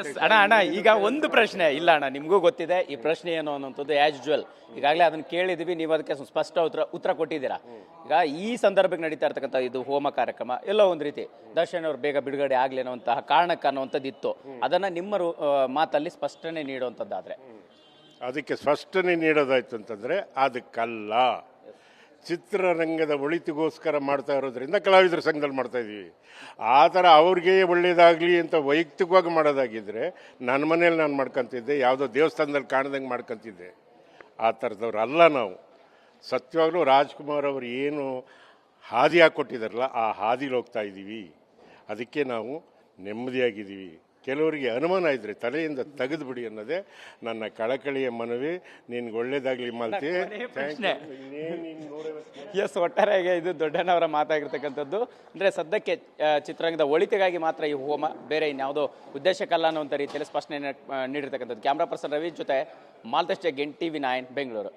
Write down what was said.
S ಅಣ್ಣ ಅಣ್ಣ ಈಗ ಒಂದು ಪ್ರಶ್ನೆ ಇಲ್ಲ ಅಣ್ಣ ನಿಮಗೂ ಗೊತ್ತಿದೆ ಈ ಪ್ರಶ್ನೆ ಏನು ಅನ್ನೋಂಥದ್ದು ಆ್ಯಸ್ ಯೂಜುವಲ್ ಈಗಾಗಲೇ ಅದನ್ನ ಕೇಳಿದ್ವಿ ನೀವು ಅದಕ್ಕೆ ಸ್ವಲ್ಪ ಸ್ಪಷ್ಟ ಉತ್ತರ ಉತ್ತರ ಕೊಟ್ಟಿದ್ದೀರಾ. ಈಗ ಈ ಸಂದರ್ಭಕ್ಕೆ ನಡೀತಾ ಇರ್ತಕ್ಕಂಥ ಇದು ಹೋಮ ಕಾರ್ಯಕ್ರಮ ಎಲ್ಲೋ ಒಂದು ರೀತಿ ದರ್ಶನ್ ಅವರು ಬೇಗ ಬಿಡುಗಡೆ ಆಗಲಿ ಅನ್ನುವಂತಹ ಕಾರಣಕ್ಕೆ ಅನ್ನುವಂಥದ್ದು ಇತ್ತು ಅದನ್ನು ನಿಮ್ಮ ಮಾತಲ್ಲಿ ಸ್ಪಷ್ಟನೆ ನೀಡುವಂಥದ್ದಾದರೆ. ಅದಕ್ಕೆ ಸ್ಪಷ್ಟನೆ ನೀಡೋದಾಯ್ತು ಅಂತಂದರೆ ಅದಕ್ಕಲ್ಲ. ಚಿತ್ರರಂಗದ ಒಳಿತಿಗೋಸ್ಕರ ಮಾಡ್ತಾ ಇರೋದ್ರಿಂದ ಕಲಾವಿದರ ಸಂಘದಲ್ಲಿ ಮಾಡ್ತಾ ಇದ್ದೀವಿ. ಆ ಥರ ಅವ್ರಿಗೆ ಒಳ್ಳೆಯದಾಗಲಿ ಅಂತ ವೈಯಕ್ತಿಕವಾಗಿ ಮಾಡೋದಾಗಿದ್ದರೆ ನನ್ನ ಮನೇಲಿ ನಾನು ಮಾಡ್ಕೊತಿದ್ದೆ, ಯಾವುದೋ ದೇವಸ್ಥಾನದಲ್ಲಿ ಕಾಣ್ದಂಗೆ ಮಾಡ್ಕೊತಿದ್ದೆ. ಆ ಥರದವ್ರು ಅಲ್ಲ ನಾವು. ಸತ್ಯವಾಗಲೂ ರಾಜ್ಕುಮಾರ್ ಅವರು ಏನು ಹಾದಿ ಹಾಕ್ಕೊಟ್ಟಿದಾರಲ್ಲ ಆ ಹಾದಿಲಿ ಹೋಗ್ತಾ ಇದ್ದೀವಿ. ಅದಕ್ಕೆ ನಾವು ನೆಮ್ಮದಿಯಾಗಿದ್ದೀವಿ. ಕೆಲವರಿಗೆ ಅನುಮಾನ ಇದ್ರೆ ತಲೆಯಿಂದ ತೆಗೆದು ಬಿಡಿ ಅನ್ನೋದೇ ನನ್ನ ಕಳಕಳಿಯ ಮನವಿ. ನಿನ್ಗೆ ಒಳ್ಳೇದಾಗ್ಲಿ ಮಾಲ್ತಿ. ಎಸ್ ಒಟ್ಟಾರೆಯಾಗಿ ಇದು ದೊಡ್ಡನವರ ಮಾತಾಗಿರ್ತಕ್ಕಂಥದ್ದು. ಅಂದ್ರೆ ಸದ್ಯಕ್ಕೆ ಚಿತ್ರರಂಗದ ಒಳಿತಿಗಾಗಿ ಮಾತ್ರ ಈ ಹೋಮ ಬೇರೆ ಇನ್ಯಾವುದೋ ಉದ್ದೇಶಕ್ಕಲ್ಲ ಅನ್ನುವಂಥ ರೀತಿಯಲ್ಲಿ ಸ್ಪಷ್ಟನೆ ನೀಡಿರ್ತಕ್ಕಂಥದ್ದು. ಕ್ಯಾಮ್ರಾ ಪರ್ಸನ್ ರವಿ ಜೊತೆ Maltesh T TV nine Bengaluru.